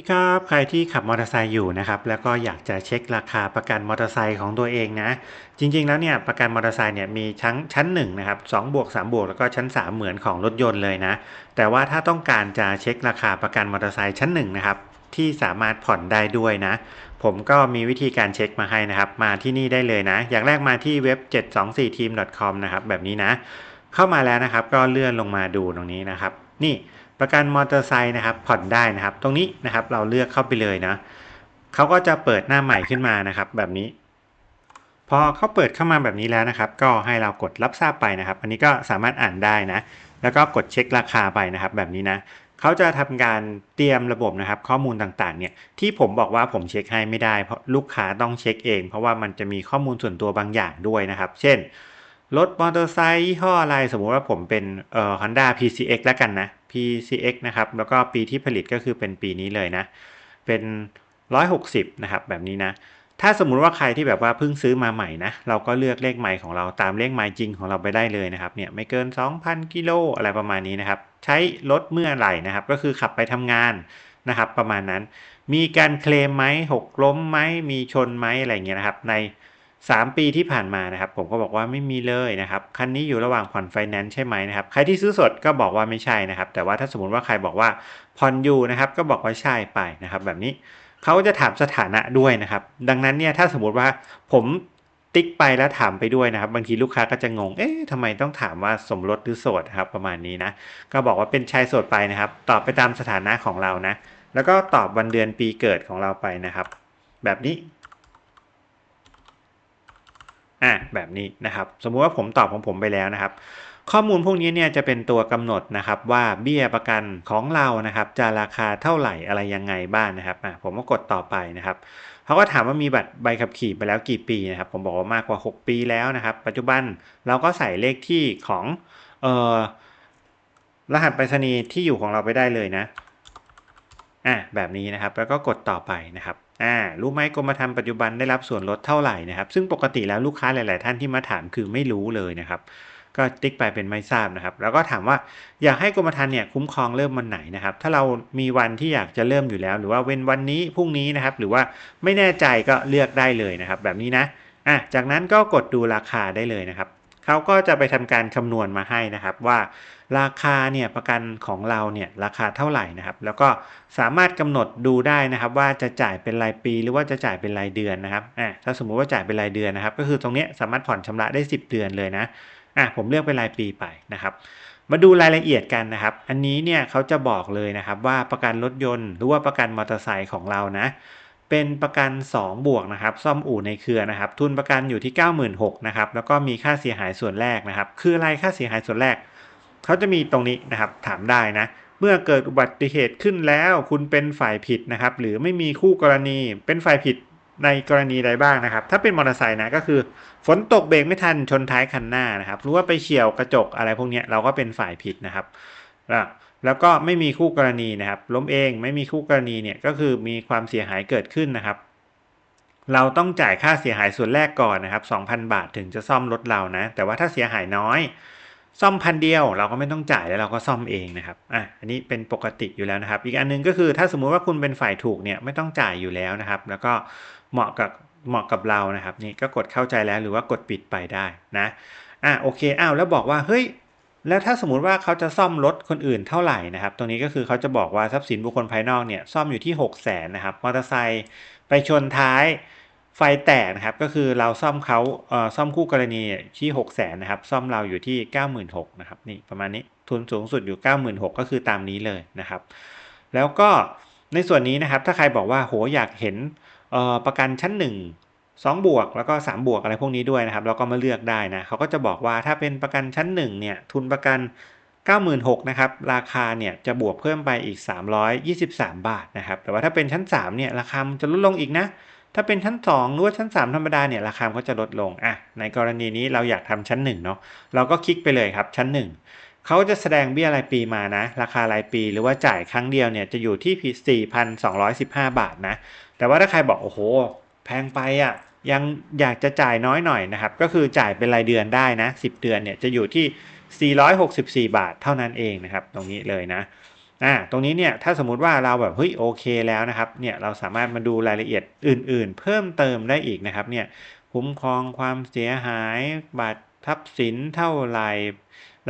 สวัสดีครับ ใครที่ขับมอเตอร์ไซค์อยู่นะครับแล้วก็อยากจะเช็คราคาประกันมอเตอร์ไซค์ของตัวเองนะ จริงๆแล้วเนี่ยประกันมอเตอร์ไซค์เนี่ยมีชั้นชั้น1นะครับ2บวก3บวกแล้วก็ชั้น 3 เหมือนของรถยนต์เลยนะ แต่ว่าถ้าต้องการจะเช็คราคาประกันมอเตอร์ไซค์ชั้น1นะครับที่สามารถผ่อนได้ด้วยนะ ผมก็มีวิธีการเช็คมาให้นะครับ มาที่นี่ได้เลยนะ อย่างแรกมาที่เว็บ 724team.com นะครับแบบนี้นะ เข้ามาแล้วนะครับก็เลื่อนลงมาดูตรงนี้นะครับ นี่ ประกันมอเตอร์ไซค์นะครับผ่อนได้นะครับ ตรงนี้นะครับเราเลือกเข้าไปเลยนะเขาก็จะเปิดหน้าใหม่ขึ้นมานะครับ แบบนี้ พอเขาเปิดเข้ามาแบบนี้แล้วนะครับ ก็ให้เรากดรับทราบไปนะครับ อันนี้ก็สามารถอ่านได้นะแล้วก็กดเช็คราคาไปนะครับ แบบนี้นะเขาจะทำการเตรียมระบบนะครับ ข้อมูลต่างๆเนี่ยที่ผมบอกว่าผมเช็คให้ไม่ได้ เพราะลูกค้าต้องเช็คเอง เพราะว่ามันจะมีข้อมูลส่วนตัวบางอย่างด้วยนะครับ เช่นรถมอเตอร์ไซค์ยี่ห้ออะไรสมมุติว่าผมเป็นเอ่อ Honda PCX แล้วกันนะ PCX นะครับ แล้วก็ปีที่ผลิตก็คือเป็นปีนี้เลยนะ เป็น 160 นะครับ แบบนี้นะ ถ้าสมมุติว่าใครที่แบบว่าเพิ่งซื้อมาใหม่นะ เราก็เลือกเลขไมล์ของเราตามเลขไมล์จริงของเราไปได้เลยนะครับ เนี่ยไม่เกิน 2,000 กิโลอะไรประมาณนี้นะครับ ใช้รถเมื่อไหร่นะครับ ก็คือขับไปทำงานนะครับ ประมาณนั้น มีการเคลมไหมหกล้มไหมมีชนไหมอะไรเงี้ยนะครับ ใน 3 ปีที่ผ่านมานะครับ ผมก็บอกว่าไม่มีเลยนะครับคันนี้อยู่ระหว่างผ่อนไฟแนนซ์ใช่ไหมนะครับใครที่ซื้อสดก็บอกว่าไม่ใช่นะครับ แต่ว่าถ้าสมมติว่าใครบอกว่าผ่อนอยู่นะครับ ก็บอกว่าใช่ไปนะครับ แบบนี้เขาจะถามสถานะด้วยนะครับ ดังนั้นเนี่ยถ้าสมมติว่าผมติ๊กไปแล้วถามไปด้วยนะครับ บางทีลูกค้าก็จะงง เอ๊ะทำไมต้องถามว่าสมรสหรือโสดครับประมาณนี้นะ ก็บอกว่าเป็นชายโสดไปนะครับ ตอบไปตามสถานะของเรานะ แล้วก็ตอบวันเดือนปีเกิดของเราไปนะครับ แบบนี้ อะแบบนี้นะครับ สมมุติว่าผมตอบของผมไปแล้วนะครับ ข้อมูลพวกนี้เนี่ยจะเป็นตัวกำหนดนะครับว่าเบี้ยประกันของเรานะครับ จะราคาเท่าไหร่อะไรยังไงบ้างนะครับอะผมก็กดต่อไปนะครับเขาก็ถามว่ามีบัตรใบขับขี่ไปแล้วกี่ปีนะครับ ผมบอกว่ามากกว่า 6 ปีแล้วนะครับ ปัจจุบันเราก็ใส่เลขที่ของเอ่อรหัสไปรษณีย์ที่อยู่ของเราไปได้เลยนะอะแบบนี้นะครับ แล้วก็กดต่อไปนะครับ อ่ารู้ไหมกรมธรรม์ปัจจุบันได้รับส่วนลดเท่าไหร่นะครับ ซึ่งปกติแล้วลูกค้าหลาย ๆ ท่านที่มาถามคือไม่รู้เลยนะครับ ก็ติ๊กไปเป็นไม่ทราบนะครับ แล้วก็ถามว่าอยากให้กรมธรรม์เนี่ยคุ้มครองเริ่มวันไหนนะครับ ถ้าเรามีวันที่อยากจะเริ่มอยู่แล้ว หรือว่าเว้นวันนี้พรุ่งนี้นะครับ หรือว่าไม่แน่ใจก็เลือกได้เลยนะครับ แบบนี้นะอะจากนั้นก็กดดูราคาได้เลยนะครับ เขาก็จะไปทำการคำนวณมาให้นะครับว่าราคาเนี่ยประกันของเราเนี่ยราคาเท่าไหร่นะครับ แล้วก็สามารถกำหนดดูได้นะครับว่าจะจ่ายเป็นรายปีหรือว่าจะจ่ายเป็นรายเดือนนะครับอะถ้าสมมุติว่าจ่ายเป็นรายเดือนนะครับ ก็คือตรงเนี้ยสามารถผ่อนชำระได้ 10 เดือนเลยนะอะผมเลือกเป็นรายปีไปนะครับ มาดูรายละเอียดกันนะครับ อันนี้เนี่ยเขาจะบอกเลยนะครับว่าประกันรถยนต์หรือว่าประกันมอเตอร์ไซค์ของเรานะ เป็นประกัน 2 บวกนะครับซ่อมอู่ในเครือนะครับ ทุนประกันอยู่ที่ 96,000นะครับแล้วก็มีค่าเสียหายส่วนแรกนะครับ คืออะไรค่าเสียหายส่วนแรกเขาจะมีตรงนี้นะครับถามได้นะเมื่อเกิดอุบัติเหตุขึ้นแล้วคุณเป็นฝ่ายผิดนะครับ หรือไม่มีคู่กรณีเป็นฝ่ายผิดในกรณีใดบ้างนะครับ ถ้าเป็นมอเตอร์ไซค์นะก็คือ ฝนตกเบรกไม่ทันชนท้ายคันหน้านะครับหรือว่าไปเฉี่ยวกระจกอะไรพวกนี้เราก็เป็นฝ่ายผิดนะครับอะ แล้วก็ไม่มีคู่กรณีนะครับ ล้มเองไม่มีคู่กรณีเนี่ยก็คือมีความเสียหายเกิดขึ้นนะครับ เราต้องจ่ายค่าเสียหายส่วนแรกก่อนนะครับ 2,000 บาทถึงจะซ่อมรถเรานะ แต่ว่าถ้าเสียหายน้อย ซ่อมพันเดียว เราก็ไม่ต้องจ่ายแล้วเราก็ซ่อมเองนะครับอะอันนี้เป็นปกติอยู่แล้วนะครับ อีกอันหนึงก็คือถ้าสมมุติว่าคุณเป็นฝ่ายถูกเนี่ยไม่ต้องจ่ายอยู่แล้วนะครับ แล้วก็เหมาะกับเหมาะกับเรานะครับ นี่ก็กดเข้าใจแล้วหรือว่ากดปิดไปได้นะอะโอเคอ้าวแล้วบอกว่าเฮ้ย แล้วถ้าสมมติว่าเขาจะซ่อมรถคนอื่นเท่าไหร่นะครับ ตรงนี้ก็คือเขาจะบอกว่าทรัพย์สินบุคคลภายนอกเนี่ยซ่อมอยู่ที่ 6 0 0 0 0นนะครับ มอเตอร์ไซค์ไปชนท้ายไฟแตกนะครับ ก็คือเราซ่อมเขาเอ่อซ่อมคู่กรณีที่ 6 0 0 0 0นนะครับ ซ่อมเราอยู่ที่ 96,000นะครับ นี่ประมาณนี้ ทุนสูงสุดอยู่ 96,000ก็คือตามนี้เลยนะครับ แล้วก็ในส่วนนี้นะครับ ถ้าใครบอกว่าโหอยากเห็นประกันชั้น 1 2 บวกแล้วก็ 3 บวกอะไรพวกนี้ด้วยนะครับเราก็มาเลือกได้นะเขาก็จะบอกว่าถ้าเป็นประกันชั้น1เนี่ยทุนประกัน 96,000นะครับราคาเนี่ยจะบวกเพิ่มไปอีก 323 บาทนะครับแต่ว่าถ้าเป็นชั้น3เนี่ยราคามันจะลดลงอีกนะ ถ้าเป็นชั้น 2 หรือว่าชั้น 3 ธรรมดาเนี่ยราคาก็จะลดลงอะในกรณีนี้เราอยากทำชั้น1เนาะเราก็คลิกไปเลยครับชั้น 1เขาจะแสดงเบี้ยรายปีมานะ ราคารายปีหรือว่าจ่ายครั้งเดียวเนี่ยจะอยู่ที่ 4,215 บาทนะ แต่ว่าถ้าใครบอกโอ้โห แพงไปอะ ยังอยากจะจ่ายน้อยหน่อยนะครับ ก็คือจ่ายเป็นรายเดือนได้นะ 10 เดือนเนี่ยจะอยู่ที่ 464 บาทเท่านั้นเองนะครับ ตรงนี้เลยนะอ่าตรงนี้เนี่ยถ้าสมมุติว่าเราแบบเฮ้ยโอเคแล้วนะครับเนี่ยเราสามารถมาดูรายละเอียดอื่น ๆ เพิ่มเติมได้อีกนะครับเนี่ยคุ้มครองความเสียหายบัตรทรัพย์สินเท่าไหร่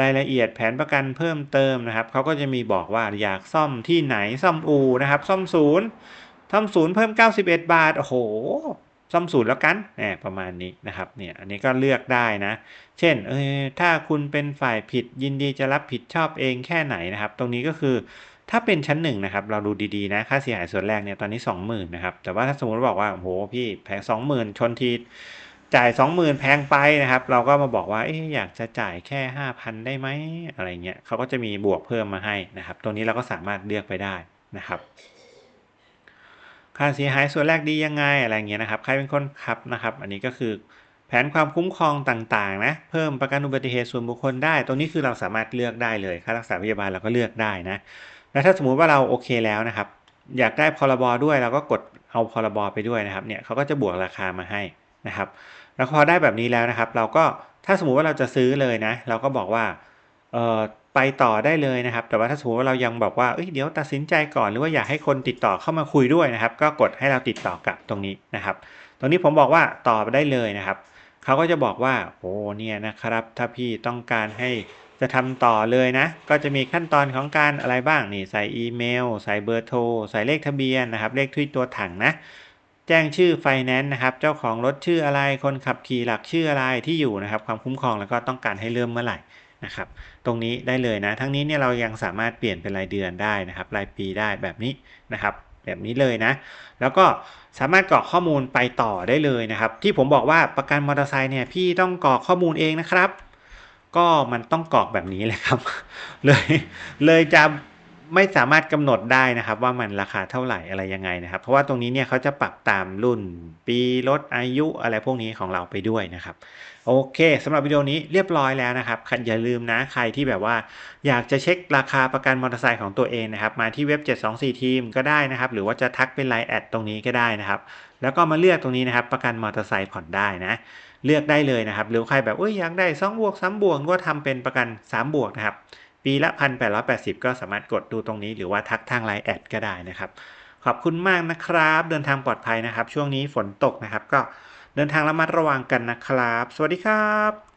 รายละเอียดแผนประกันเพิ่มเติมนะครับเขาก็จะมีบอกว่าอยากซ่อมที่ไหนซ่อมอูนะครับ ซ่อมศูนย์ซ่อมศูนย์เพิ่ม 91 บาทโอ้โห ซ่อมศูนย์แล้วกันแหมประมาณนี้นะครับเนี่ยอันนี้ก็เลือกได้นะ เช่นเออถ้าคุณเป็นฝ่ายผิดยินดีจะรับผิดชอบเองแค่ไหนนะครับ ตรงนี้ก็คือถ้าเป็นชั้นหนึ่งนะครับเราดูดีๆนะค่าเสียหายส่วนแรกเนี่ยตอนนี้ 20,000นะครับแต่ว่าถ้าสมมติบอกว่าโอ้โหพี่แพง20,000 ชนทีจ่าย 20,000 แพงไปนะครับ เราก็มาบอกว่าเอ๊อยากจะจ่ายแค่ 5,000 ได้ไหมอะไรเงี้ยเขาก็จะมีบวกเพิ่มมาให้นะครับ ตรงนี้เราก็สามารถเลือกไปได้นะครับ ค่าเสียหายส่วนแรกดียังไงอะไรเงี้ยนะครับใครเป็นคนขับนะครับ อันนี้ก็คือแผนความคุ้มครองต่างๆนะเพิ่มประกันอุบัติเหตุส่วนบุคคลได้ ตรงนี้คือเราสามารถเลือกได้เลยค่ารักษาพยาบาลเราก็เลือกได้นะแล้วถ้าสมมุติว่าเราโอเคแล้วนะครับ อยากได้พรบรด้วยเราก็กดเอาพรบรไปด้วยนะครับเนี่ยเขาก็จะบวกราคามาให้นะครับ แล้วพอได้แบบนี้แล้วนะครับ เราก็ถ้าสมมุติว่าเราจะซื้อเลยนะ เราก็บอกว่า ไปต่อได้เลยนะครับ แต่ว่าถ้าสมมติว่าเรายังบอกว่าเอ้ยเดี๋ยวตัดสินใจก่อนหรือว่าอยากให้คนติดต่อเข้ามาคุยด้วยนะครับ ก็กดให้เราติดต่อกลับตรงนี้นะครับ ตรงนี้ผมบอกว่าต่อไปได้เลยนะครับเขาก็จะบอกว่าโอ้เนี่ยนะครับ ถ้าพี่ต้องการให้จะทำต่อเลยนะ ก็จะมีขั้นตอนของการอะไรบ้างนี่ใส่อีเมล ใส่เบอร์โทร ใส่เลขทะเบียนนะครับ เลขที่ตัวถังนะ แจ้งชื่อไฟแนนซ์นะครับ เจ้าของรถชื่ออะไร คนขับขี่หลักชื่ออะไรที่อยู่นะครับ ความคุ้มครองแล้วก็ต้องการให้เริ่มเมื่อไหร่ นะครับ ตรงนี้ได้เลยนะ ทั้งนี้เนี่ยเรายังสามารถเปลี่ยนเป็นรายเดือนได้นะครับ รายปีได้แบบนี้นะครับ แบบนี้เลยนะ แล้วก็สามารถกรอกข้อมูลไปต่อได้เลยนะครับ ที่ผมบอกว่าประกันมอเตอร์ไซค์เนี่ยพี่ต้องกรอกข้อมูลเองนะครับ ก็มันต้องกรอกแบบนี้เลยครับ เลยเลยจะ ไม่สามารถกำหนดได้นะครับ ว่ามันราคาเท่าไหร่อะไรยังไงนะครับ เพราะว่าตรงนี้เนี่ยเขาจะปรับตามรุ่นปีรถอายุอะไรพวกนี้ของเราไปด้วยนะครับ โอเคสำหรับวิดีโอนี้เรียบร้อยแล้วนะครับอย่าลืมนะใครที่แบบว่า อยากจะเช็คราคาประกันมอเตอร์ไซค์ของตัวเองนะครับ มาที่เว็บ 724 ทีมก็ได้นะครับ หรือว่าจะทักเป็นไลน์แอดตรงนี้ก็ได้นะครับ แล้วก็มาเลือกตรงนี้นะครับ ประกันมอเตอร์ไซค์ผ่อนได้นะเลือกได้เลยนะครับหรือใครแบบเอ้ยอยากได้2บวก3บวกก็ทำเป็นประกัน3บวกนะครับ ปีละ 1,880 ก็สามารถกดดูตรงนี้หรือว่าทักทางไลน์แอดก็ได้นะครับ ขอบคุณมากนะครับ เดินทางปลอดภัยนะครับ ช่วงนี้ฝนตกนะครับ ก็เดินทางระมัดระวังกันนะครับ สวัสดีครับ